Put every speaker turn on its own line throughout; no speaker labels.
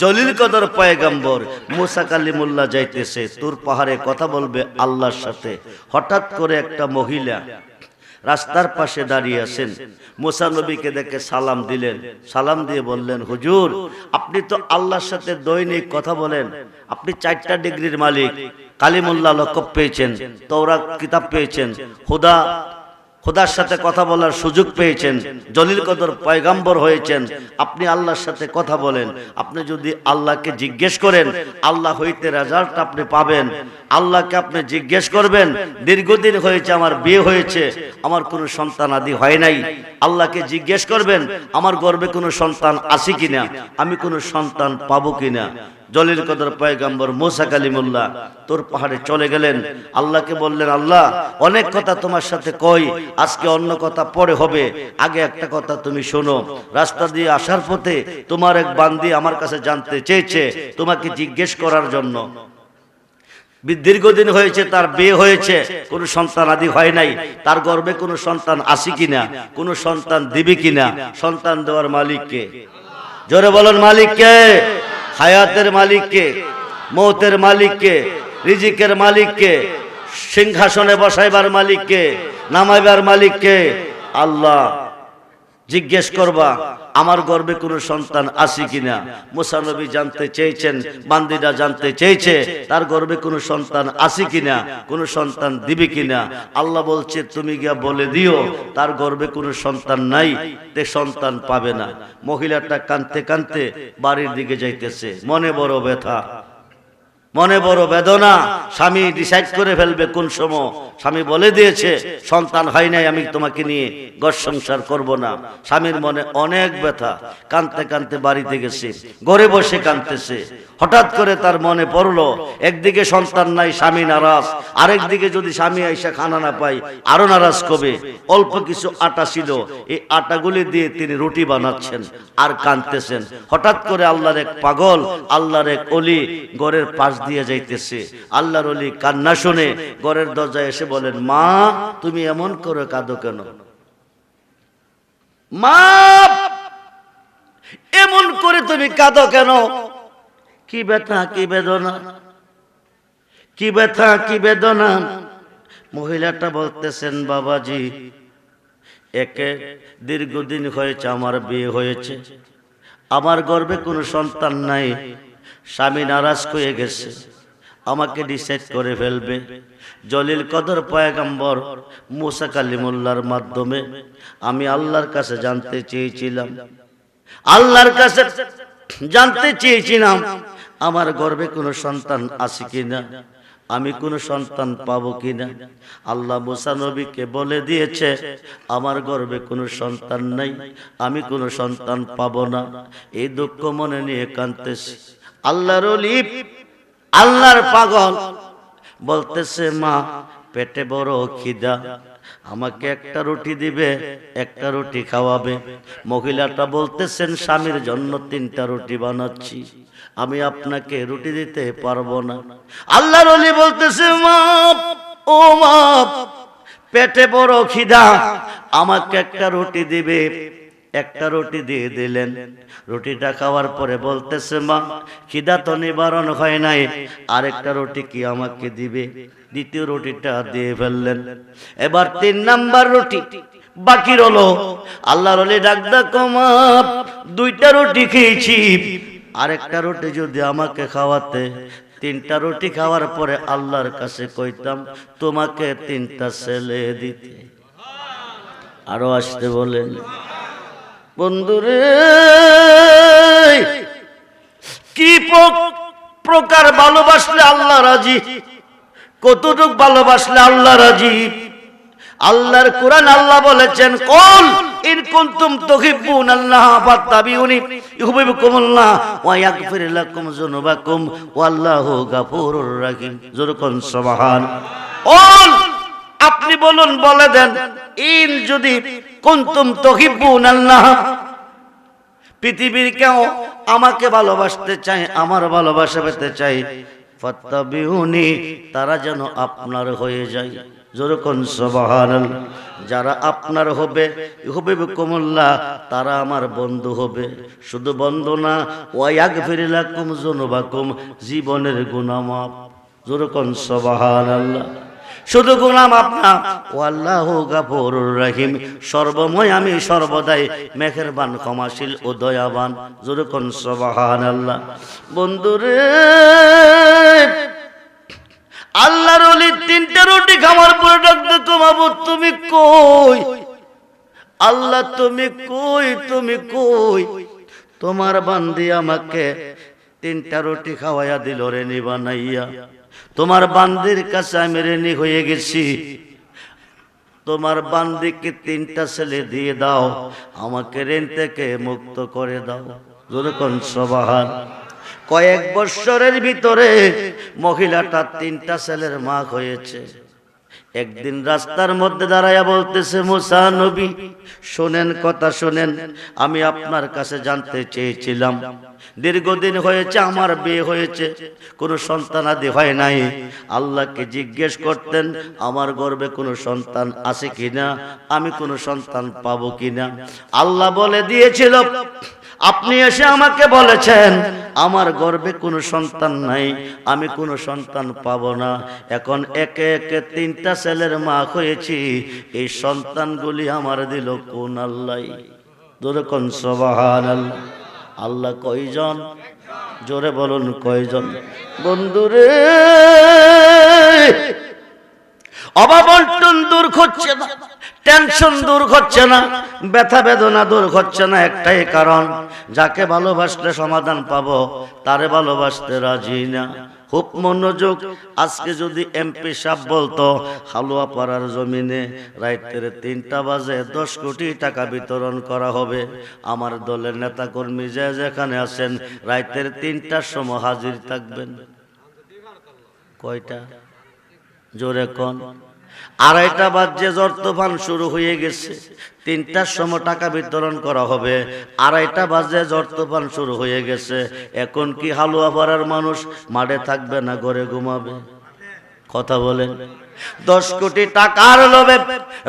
জলিল কদর পয়গাম্বর মুসা কালিমুল্লাহ যাইতেছে, তোর পাহাড়ে কথা বলবে আল্লাহর সাথে। হঠাৎ করে একটা মহিলা রাস্তার পাশে দাঁড়িয়ে আছেন। মুসা নবীকে দেখে সালাম দিলেন। সালাম দিয়ে বললেন, হুজুর, আপনি তো আল্লাহর সাথে দৈনিক কথা বলেন। আপনি চারটা ডিগ্রির মালিক। কালিমুল্লাহ লকব পেয়েছেন তৌরা কিতাব পেয়েছেন। হুদা খোদার সাথে কথা বলার সুযোগ পেয়েছেন, জলিল কদর পয়গাম্বর হয়েছেন, আপনি আল্লাহর সাথে কথা বলেন, আপনি যদি আল্লাহকে জিজ্ঞেস করেন, আল্লাহ হইতে রেজাল্ট আপনি পাবেন, আল্লাহকে আপনি জিজ্ঞেস করবেন, দীর্ঘদিন হয়েছে, আমার বিয়ে হয়েছে, আমার কোনো সন্তান আদি হয় নাই, আল্লাহকে জিজ্ঞেস করবেন, আমার গর্বে কোনো সন্তান আছে কিনা, আমি কোনো সন্তান পাবো কিনা জলিল কদর পয়গাম্বর মোসা কালিমুল্লাহ, তোর পাহাড়ে চলে গেলেন। আল্লাহকে বললেন, আল্লাহ, অনেক কথা তোমার সাথে কই, আজকে অন্য কথা পরে হবে। আগে একটা কথা তুমি শোনো। রাস্তা দিয়ে আসার পথে তোমার এক বান্দি আমার কাছে জানতে চেয়েছে তোমাকে জিজ্ঞেস করার জন্য। দীর্ঘদিন হয়েছে, তার বিয়ে হয়েছে, কোনো সন্তান আদি হয় নাই। তার গর্বে কোনো সন্তান আসি কিনা, কোনো সন্তান দিবে কিনা, সন্তান দেওয়ার মালিককে। জোরে বলেন, মালিককে। হায়াতের মালিককে মৌতের মালিককে রিজিকের মালিককে সিংহাসনে বসাইবার মালিককে নামাইবার মালিককে আল্লাহ জিজ্ঞেস করবা, আমার গর্বে কোনো সন্তান আসি কিনা? মুসানবী জানতে চেয়েছেন, বান্দিরা জানতে চেয়েছে, তার গর্বে কোনো সন্তান আসি কিনা? কোনো সন্তান দিবে কিনা? আল্লাহ বলছে, তুমি গিয়া বলে দিও, তার গর্বে কোনো সন্তান নাই, তে সন্তান পাবে না। মহিলাটা কানতে কানতে বাড়ির দিকে যাইতেছে, মনে বড় ব্যথা। মনে বড় বেদনা। স্বামী ডিসাইড করে ফেলবে কোন সময়। স্বামী বলে দিয়েছে, সন্তান হয় নাই, আমি তোমাকে নিয়ে ঘর সংসার করব না। স্বামীর মনে অনেক ব্যথা। কানতে কানতে বাড়িতে গেছে, ঘরে বসে কানতেছে হঠাৎ করে তার মনে পড়ল, একদিকে সন্তান নাই, স্বামী নারাজ। আরেকদিকে যদি স্বামী আইসা খানা না পাই আরও নারাজ কবে অল্প কিছু আটা ছিল, এই আটাগুলি দিয়ে তিনি রুটি বানাচ্ছেন আর কানতেছেন হঠাৎ করে আল্লাহর এক পাগল, আল্লাহর এক অলি ঘরের পাশ দিয়ে যাইতেছে। আল্লাহর অলি কান্না শুনে ঘরের দরজায় এসে বলেন মা তুমি এমন করে কাঁদো কেন? মা এমন করে তুমি কাঁদো কেন? কি ব্যথা কি বেদনা? কি ব্যথা কি বেদনা? মহিলাটা বলতেছেন বাবাজি একে দীর্ঘদিন হয়েছে আমার বিয়ে হয়েছে। আমার গর্বে কোনো সন্তান নাই। স্বামী নারাজ হয়ে গেছে, আমাকে ডিসাইড করে ফেলবে। জলিল কদর পয়গাম্বর মুসা কালিমুল্লার মাধ্যমে আমি আল্লাহর কাছে জানতে চেয়েছিলাম। আল্লাহর কাছে জানতে চেয়েছিলাম, আমার গর্বে কোনো সন্তান আছে কিনা, আমি কোনো সন্তান পাবো কিনা। আল্লাহ মুসা নবীকে বলে দিয়েছে, আমার গর্বে কোনো সন্তান নাই, আমি কোনো সন্তান পাবো না। এই দুঃখ মনে নিয়ে কাঁদতেছি। আল্লাহর অলিপ আল্লাহর পাগল। বলতেছে, মা, পেটে বড় খিদা। আমাকে একটা রুটি দিবে, একটা রুটি খাওয়াবে। মহিলাটা বলতেছেন, স্বামীর জন্য তিনটা রুটি বানাচ্ছি। আমি আপনাকে রুটি দিতে পারব না। আল্লাহর অলি বলতেছে, মা, ও মা, পেটে বড় খিদা। আমাকে একটা রুটি দিবে একটা রুটি দিয়ে দিলেন। রুটিটা খাওয়ার পরে বলতেছে, মা, খিদা তো নিবারণ হয় নাই। আরেকটা রুটি কি আমাকে দিবে? দ্বিতীয় রুটিটা দিয়ে ফেললেন। এবার তিন নাম্বার রুটি বাকি রলো আল্লাহ রলি ডাকদা কমা দুইটা রুটি খেয়েছি। আরেকটা রুটি যদি আমাকে খাওয়াতে। তিনটা রুটি খাওয়ার পরে আল্লাহর কাছে কইতাম, তোমাকে তিনটা ছেলে দিতে। আরও আসতে বলেন বন্ধুরে, কি প্র- প্রকার ভালোবাসলে আল্লাহ রাজি? কতটুক ভালোবাসলে আল্লাহ রাজি? আল্লাহর কোরআন আল্লাহ বলেছেন, কোল ইন কুনতুম তুহিব্বুন আল্লাহ ফাত্তাবিউনি ইউহিব্বুকুমুল্লাহ ওয়া ইয়াগফির লাকুম যুনুবাকুম ওয়াল্লাহু গাফুরুর রাহিম। যুরকুন সুবহান। কোল আপনি বলুন, বলে দেন, ইন যদি কুনতুম তুহিব্বুন আল্লাহ পৃথিবীর কেউ আমাকে ভালোবাসতে চায়, আমার ভালোবাসা পেতে চাই ফাত্তাবিউনি, তারা যেন আপনার হয়ে যায়। যারা আপনার হবে হবে কমল্লা তারা আমার বন্ধু হবে। শুধু বন্ধু না ওয়াক ফিরিলাকুম জনবাকুম জীবনের গুণামাপ যেরকম সবাহান আল্লাহ শুধু গুনাম আপনা ও আল্লাহ গাফুরুর রহিম। সর্বময় আমি সর্বদাই মেহেরবান, ক্ষমাশীল ও দয়াবান। যেরকম সবাহান আল্লাহ বন্ধুরে, আল্লাহর অলি তিনটে রুটি খাওয়ার পরে ডাক্তার কমাবো তুমি কই? আল্লাহ, তুমি কই তুমি কই? তোমার বান্দি আমাকে তিনটা রুটি খাওয়াইয়া দিল রে নিবানাইয়া। তোমার বান্দির কাছে আমি রেনি হয়ে গেছি। তোমার বান্দিকে তিনটা ছেলে দিয়ে দাও, আমাকে রেন থেকে মুক্ত করে দাও। যেরকম সবাহার কয়েক বৎসরের ভিতরে মহিলাটা তিনটা ছেলের মা হয়েছে। একদিন রাস্তার মধ্যে দাঁড়াইয়া বলতেছে, মুসা নবী, শোনেন, কথা শোনেন, আমি আপনার কাছে জানতে চেয়েছিলাম। দীর্ঘদিন হয়েছে, আমার বিয়ে হয়েছে, কোনো সন্তান আদি হয় নাই। আল্লাহকে জিজ্ঞেস করতেন, আমার গর্বে কোনো সন্তান আছে কিনা? আমি কোনো সন্তান পাবো কিনা? আল্লাহ বলে, দিয়েছিল। আপনি এসে আমাকে বলেছেন, আমার গর্বে কোনো সন্তান নাই, আমি কোনো সন্তান পাব না। এখন একে একে তিনটা ছেলের মা হয়েছি, এই সন্তানগুলি আমার দিল কোন আল্লাহ? জোরে কোন সবাহান আল্লাহ আল্লাহ কয়জন? জোরে বলুন কয়জন? বন্ধুরে অভাবন্টন দূর হচ্ছে না। টেনশন দূর হচ্ছে না, ব্যথা বেদনা দূর হচ্ছে না, একটাই কারণ, যাকে ভালোবাসলে সমাধান পাবো, তারে ভালোবাসতে রাজি না। খুব মনোযোগ, আজকে যদি এমপি সাহেব বলতো, হালুয়া পাড়ার জমিনে রাইতের তিনটা বাজে, দশ কোটি টাকা বিতরণ করা হবে। আমার দলের নেতা কর্মী যে যেখানে আছেন, রাইতের তিনটার সময় হাজির থাকবেন। কয়টা? জোরে কন? আড়াইটা বাজে জ্বর তুফান শুরু হয়ে গেছে। তিনটার সময় টাকা বিতরণ করা হবে। আড়াইটা বাজে জ্বর তুফান শুরু হয়ে গেছে। এখন কি হালুয়া পাড়ার মানুষ মাঠে থাকবে না ঘরে ঘুমাবে? কথা বলেন। দশ কোটি টাকার লোভে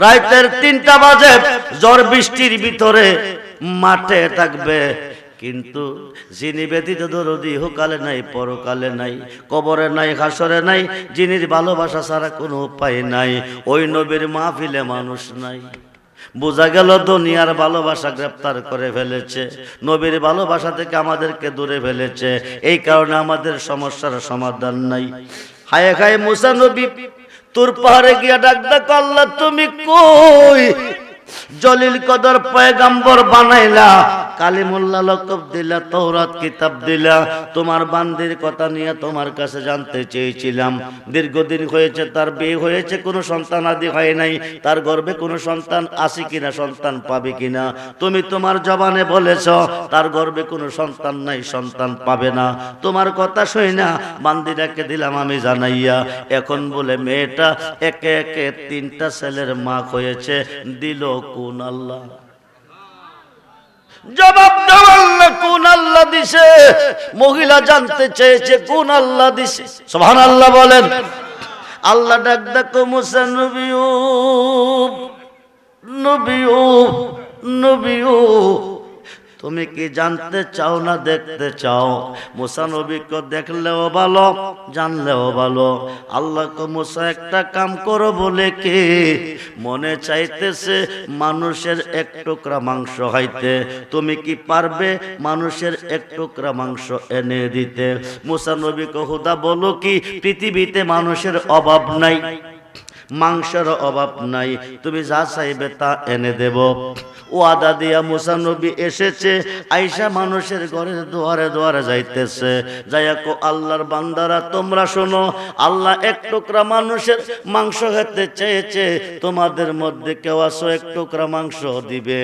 রাইতের তিনটা বাজে জ্বর বৃষ্টির ভিতরে মাঠে থাকবে। কিন্তু যিনি ব্যতীত দরদি হোকালে নাই, পরকালে নাই, কবরে নাই, হাসরে নাই, যিনির ভালোবাসা ছাড়া কোনো উপায় নাই, ওই নবীর মাহফিলে মানুষ নাই। বোঝা গেল দুনিয়ার ভালোবাসা গ্রেপ্তার করে ফেলেছে, নবীর ভালোবাসা থেকে আমাদেরকে দূরে ফেলেছে, এই কারণে আমাদের সমস্যার সমাধান নাই। হায় খায় মুসা নবী, তোর পাহাড়ে গিয়া ডাক ডাক আল্লাহ তুমি কই? জলিল কদর পয়গাম্বর বানাইলা, কালিমুল্লাহ লকব দিলা তৌরাত কিতাব দিলা। তোমার বান্দির কথা নিয়ে তোমার কাছে জানতে চেয়েছিলাম। দীর্ঘদিন হয়েছে, তার বিয়ে হয়েছে, কোনো সন্তান আদি হয় নাই। তার গর্বে কোনো সন্তান আছে কিনা, সন্তান পাবে কিনা? তুমি তোমার জবানে বলেছ, তার গর্বে কোনো সন্তান নাই, সন্তান পাবে না। তোমার কথা শুই না, বান্দিটাকে দিলাম আমি জানাইয়া। এখন বলে, মেয়েটা একে একে তিনটা ছেলের মা হয়েছে, দিল কোন আল্লাহ? জবাব আল্লাহ, কোন আল্লাহ দিছে? মহিলা জানতে চেয়েছে, কোন আল্লাহ দিছে? সোহান আল্লাহ বলেন। আল্লাহ ডাক ডাকো মুসা নবী নবী নবিউ তুমি কি জানতে চাও না দেখতে চাও? মুসা নবীকে দেখলেও ভালো, জানলেও ভালো। আল্লাহকে মুসা একটা কাম করো বলে কি? মনে চাইতেছে মানুষের এক টুকরা মাংস খাইতে। তুমি কি পারবে মানুষের এক টুকরা মাংস এনে দিতে? মুসা হুদা বলো কি, পৃথিবীতে মানুষের অভাব নাই। মাংসের অভাব নাই। তুমি যা চাইবে তা এনে দেব। ও আদা দিয়া মুসা নবী এসেছে, আইসা মানুষের ঘরে দুয়ারে দুয়ারে যাইতেছে। যাইয়াকো আল্লাহর বান্দারা, তোমরা শোনো, আল্লাহ এক টুকরা মানুষের মাংস খেতে চেয়েছে, তোমাদের মধ্যে কেউ আসো এক টুকরা মাংস দিবে।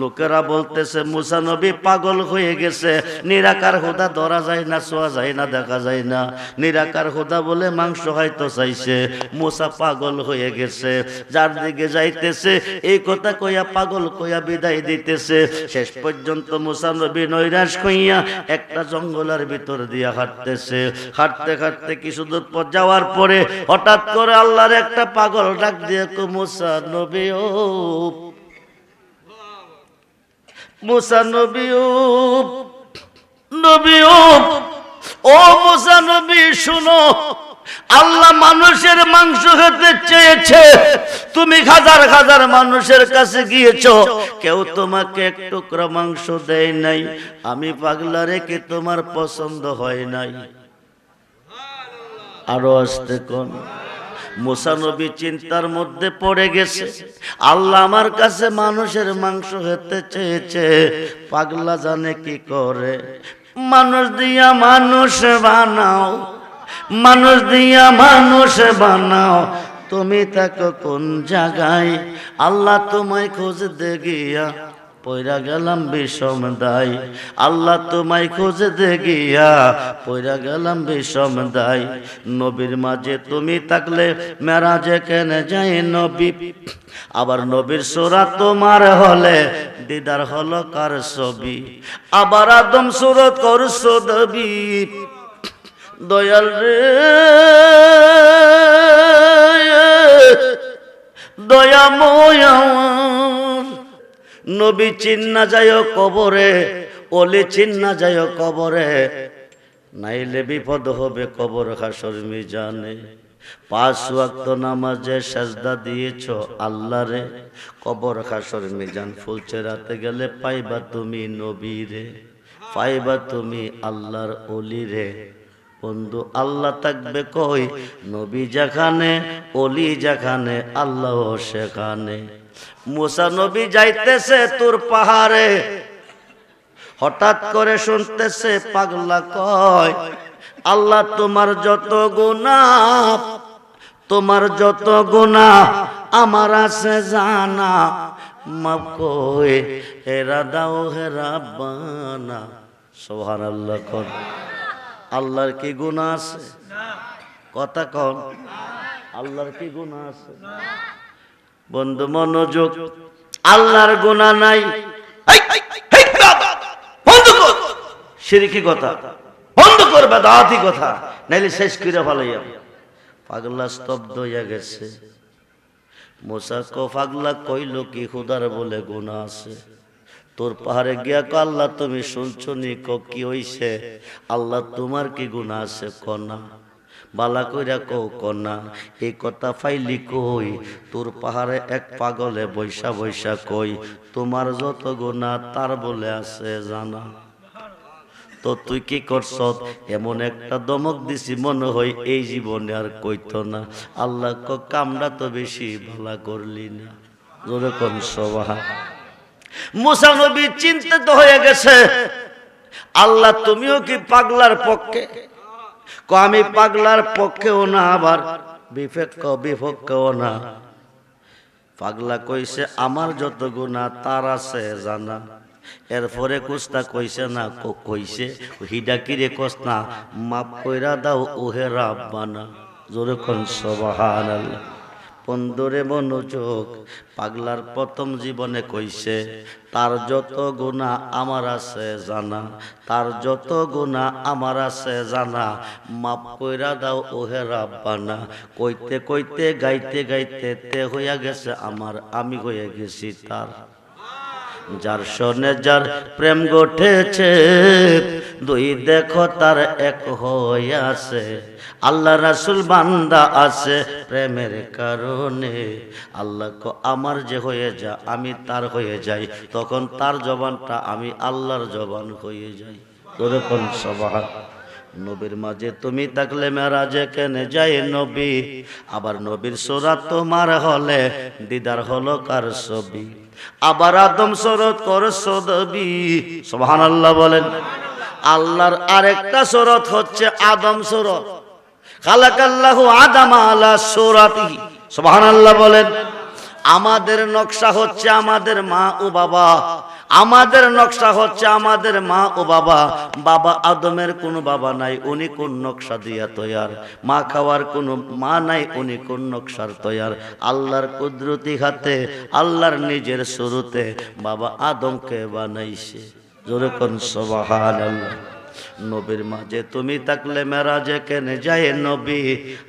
লোকেরা বলতেছে, মুসা নবী পাগল হয়ে গেছে, নিরাকার হুদা ধরা যায় না ছোঁয়া যায় না, দেখা যায় না। নিরাকার হুদা বলে মাংস হয়তো চাইছে, মুসা পাগল হয়ে গেছে, যার দিকে যাইতেছে, এই কথা কইয়া পাগল কইয়া বিদায় দিতেছে। শেষ পর্যন্ত মুসা নবী নৈরাশ কইয়া একটা জঙ্গলের ভিতর দিয়া হাঁটতেছে। হাঁটতে হাঁটতে কিছু দূর পর যাওয়ার পরে হঠাৎ করে আল্লাহর একটা পাগল ডাক দিয়ে মুসা নবী ও, মুসা নবী ও নবী ও মুসা নবী, শুনো আল্লাহ মানুষের মাংস খেতে চেয়েছে। তুমি হাজার হাজার মানুষের কাছে গিয়েছো। কেউ তোমাকে এক টুকরা মাংস দেয় নাই। আমি পাগলা রেখে তোমার পছন্দ হয় নাই। আরও আসতে কোন? মুসানবী চিন্তার মধ্যে পড়ে গেছে। আল্লাহ আমার কাছে মানুষের মাংস খেতে চেয়েছে। পাগলা জানে কি করে? মানুষ দিয়া মানুষ বানাও। মানুষ দিয়া মানুষ বানাও। তুমি থাকো কোন জায়গায়? আল্লাহ তোমায় খোঁজ দে গিয়া পয়রা গেলাম বিষম দাই আল্লাহ তোমায় খোঁজে দে গিয়া পয়রা গেলাম বিষম দাই নবীর মাঝে তুমি থাকলে মেরাজে কেন যাই নবী? আবার নবীর সোরা তোমার হলে দিদার হলো কার ছবি? আবার আদম সুরত করছ দবি দয়াল রে দয়াময়। নবী চিন্না যায় কবরে, ওলে চিন্না যায় কবরে। নাইলে বিপদ হবে কবর হাসর মিজানে। পাঁচ ওয়াক্ত নামাজে সাজদা দিয়েছ আল্লাহ রে। কবর হাসর মিজান ফুলছে রাতে গেলে পাইবা তুমি নবী রে। পাইবা তুমি আল্লাহর অলি রে। বন্ধু, আল্লাহ থাকবে কই? নবী যেখানে অলি যেখানে, আল্লাহ সেখানে। মুসা নবী যাইতেছে তোর পাহাড়ে, হঠাৎ করে শুনতেছে পাগলা কয়, আল্লাহ তোমার যত গুণা তোমার যত গুণা আমার আছে জানা। মাপ কই, হেরা দাও হেরা বানা। সোহান আল্লাহ কর। আল্লাহর কি গুণা আছে? কথা কন। আল্লাহর কি গুণা আছে? বন্ধু মনোযোগ। আল্লাহর গুণা নাই। সিরিকি কথা। বন্ধ কর বেদাতি কথা। নাইলে শেষ করে ফেলাইয়া পাগলা স্তব্ধ হইয়া গেছে। মোসা কো পাগলা কইল কি খুদার বলে গুণা আছে? তোর পাহাড়ে গিয়া কো আল্লাহ, তুমি শুনছো নি কো কি হইছে? আল্লাহ, তোমার কি গুণা আছে? কনা। বালা কইরা কও, কনা। এই কথা ফাইলি কই? তোর পাহাড়ে এক পাগলে বৈশা বৈশা কই, তোমার যত গুণা তার বলে আছে, জানা। তো তুই কি করছ এমন একটা দমক দিছি মনে হয় এই জীবনে আর কইতো না। আল্লাহ ক কামটা তো বেশি ভালা করলি না। জোরে কোন সবাহা মুসা নবী চিন্তিত হয়ে গেছে। আল্লাহ, তুমিও কি পাগলার পক্ষে? ক, আমি পাগলার পক্ষেও না, আবার বিপক্ষ বিপক্ষেও না। পাগলা কইছে, আমার যত গুণা তার আছে, জানা। এরপরে কুস্তা কইছে না কইছে, হিডা কিরে কস মাপ কইরা দাও, ওহে রাব্বানা। জোরে কোন, সুবহানাল্লাহ। পন্দরে মনোযোগ পাগলার প্রথম জীবনে কইছে, তার যত গুণা আমার আছে জানা, তার যত গুণা আমার আছে জানা মাপ কইরা দাও ওহে রাব্বানা। কইতে কইতে, গাইতে গাইতে তে হইয়া গেছে আমার, আমি হয়ে গেছি তার। যার সনে যার প্রেম গঠেছে, দুই দেখো তার এক আছে আল্লাহ রাসুল বান্দা আছে প্রেমের কারণে। আল্লাহ আমার যে হয়ে যা, আমি তার হয়ে যাই। তখন তার জবানটা আমি আল্লাহর জবান হয়ে যাই। ওরকম সবাহ নবীর মাঝে তুমি থাকলে মেরাজে কেনে যাই নবী? আবার নবীর সোরা তোমার হলে দিদার হলো কার ছবি? আবার আদম সরত কর সদবি সোহান আল্লাহ বলেন। আল্লাহর আরেকটা সরত হচ্ছে আদম সরত। বলেন, আমাদের নকশা হচ্ছে আমাদের মা ও বাবা। আমাদের নকশা হচ্ছে আমাদের মা ও বাবা। বাবা আদমের কোনো বাবা নাই, উনি কোন নকশা দিয়া তৈয়ার? মা খাওয়ার কোনো মা নাই, উনি কোন নকশার তৈয়ার? আল্লাহর কুদরতি হাতে, আল্লাহর নিজের শুরুতে বাবা আদমকে বানাইছে। জোরে কোন সবাহান আল্লাহ নবীর মাঝে তুমি থাকলে মেরাজে কেনে যায় নবী?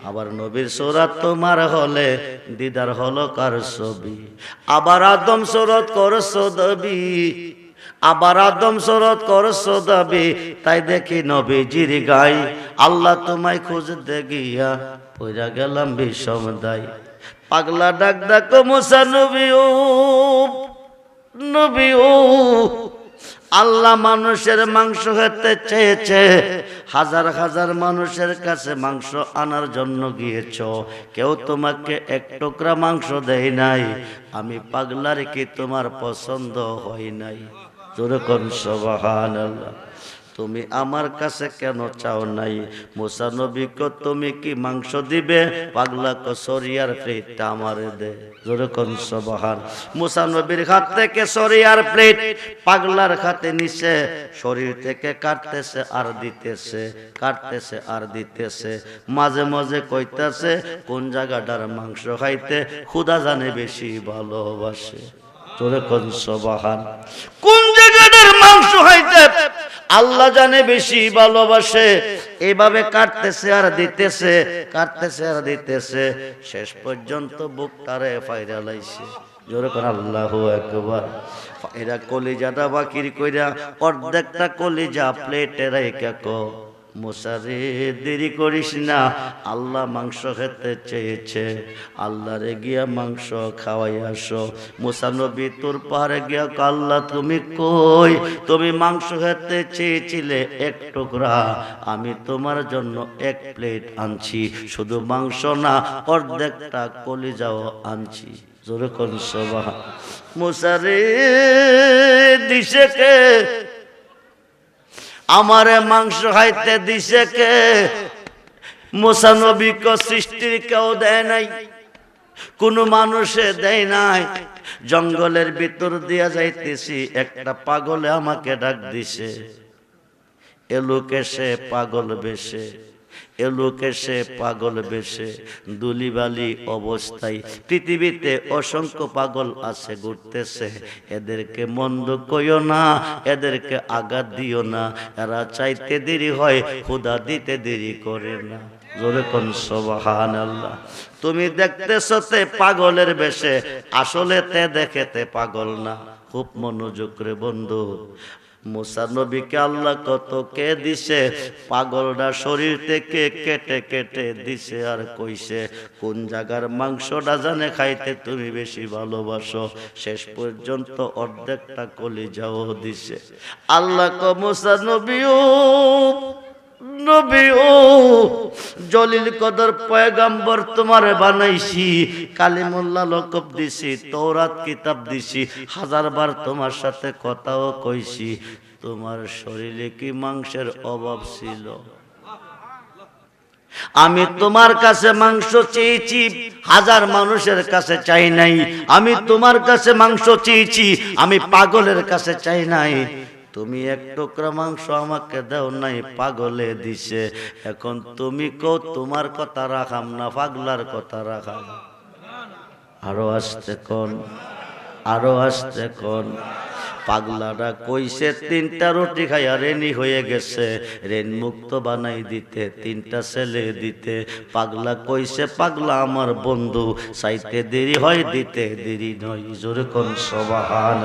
আবার নবীর সোরাত তোমার হলে দিদার হলো কার ছবি? আবার আদম সোরত করছ দবি আবার আদম সোরত করছ দাবি তাই দেখি নবীজির গাই। আল্লাহ তোমায় খুঁজতে গিয়া পইরা গেলাম বিষম দাই। পাগলা ডাক ডাকো মুসা নবী ও নবী ও আল্লাহ মানুষের মাংস খেতে চেয়েছে। হাজার হাজার মানুষের কাছে মাংস আনার জন্য গিয়েছ। কেউ তোমাকে এক টুকরা মাংস দেয় নাই। আমি পাগলার কি তোমার পছন্দ হয় নাই? তোর কোন সবাহ তুমি আমার কাছে কেন চাও নাই? মুসা নবীকে তুমি কি মাংস দিবে? পাগলা কো সরিয়ার প্লেটটা আমারে দে। জোরে কোন সবাহান। মুসা নবীর হাত থেকে সরিয়ার প্লেট পাগলার হাতে নিছে। শরীর থেকে কাটতেছে, আর দিতেছে, কাটতেছে, আর দিতেছে। মাঝে মাঝে কইতাছে, কোন জায়গাটার মাংস খাইতে খুদা জানে বেশি ভালোবাসে। তোরে কোন সবাহান। কোন জায়গাটার মাংস খাইতে আল্লাহ জানে বেশি ভালোবাসে। এভাবে কাটতেছে আর দিতেছে, কাটতেছে আর দিতেছে। শেষ পর্যন্ত বুক তারে ফাইরা লাইছে। আল্লাহ একবার কলিজাটা বাকির কইরা অর্ধেকটা কলিজা প্লেটে রেখে কো মশারে দেরি করিস না আল্লাহ মাংস খেতে চেয়েছে। আল্লাহরে গিয়া মাংস খাওয়াই আসো। মুসানবী তোর পাহাড়ে গিয়া কো, আল্লাহ তুমি কই? তুমি মাংস খেতে চেয়েছিলে এক টুকরা। আমি তোমার জন্য এক প্লেট আনছি। শুধু মাংস না অর্ধেকটা কলিজাও আনছি। জোরে কোন সভা মুসারে দিছে কে আমারে মাংস খাইতে দিছে কে? মোসানবিক সৃষ্টির কেউ দেয় নাই, কোন মানুষে দেয় নাই। জঙ্গলের ভিতর দিয়া যাইতেছি, একটা পাগলে আমাকে ডাক দিছে। এ লোকে সে পাগল বেশে। এ লোকে সে পাগল বেশে, দুলিবালি অবস্থায়। পৃথিবীতে অসংখ্য পাগল আছে, ঘুরতেছে। এদেরকে মন্দ কইও না, এদেরকে আঘাত দিও না। এরা চাইতে দেরি হয় খুদা দিতে দেরি করে না। আল্লাহ তুমি দেখতেছো তে পাগলের বেশে, আসলে তে দেখেতে পাগল না। খুব মনোযোগ রে বন্ধু। মুসা নবীকে আল্লাহ কত কে দিছে? পাগলটা শরীর থেকে কেটে কেটে দিছে আর কইছে, কোন জায়গার মাংসটা জানে খাইতে তুমি বেশি ভালোবাসো? শেষ পর্যন্ত অর্ধেকটা কলি যাও দিছে। আল্লাহ ক মুসা নবীও জলিল কদর পয়গাম্বর তোমার বানাইছি লকব দিছি তৌরাত কিতাব দিছি হাজারবার তোমার সাথে কথাও কইছি। তোমার শরীরে কি মাংসের অভাব ছিল? আমি তোমার কাছে মাংস চেয়েছি, হাজার মানুষের কাছে চাই নাই। আমি তোমার কাছে মাংস চেয়েছি, আমি পাগলের কাছে চাই নাই। তুমি এক টুকরা মাংস আমাকে দাও নাই, পাগলে দিছে। এখন তুমি কো তোমার কথা রাখাম না, পাগলার কথা রাখাম। আরও আসতে কোন? আরও আসতে কোন? পাগলাটা কইছে, তিনটা রুটি খাইয়া রেনি হয়ে গেছে। রেন মুক্ত বানাই দিতে, তিনটা ছেলে দিতে। পাগলা কইছে, পাগলা আমার বন্ধু, চাইতে দেরি হয়, দিতে দেরি নয়। জোরে কোন সবাহান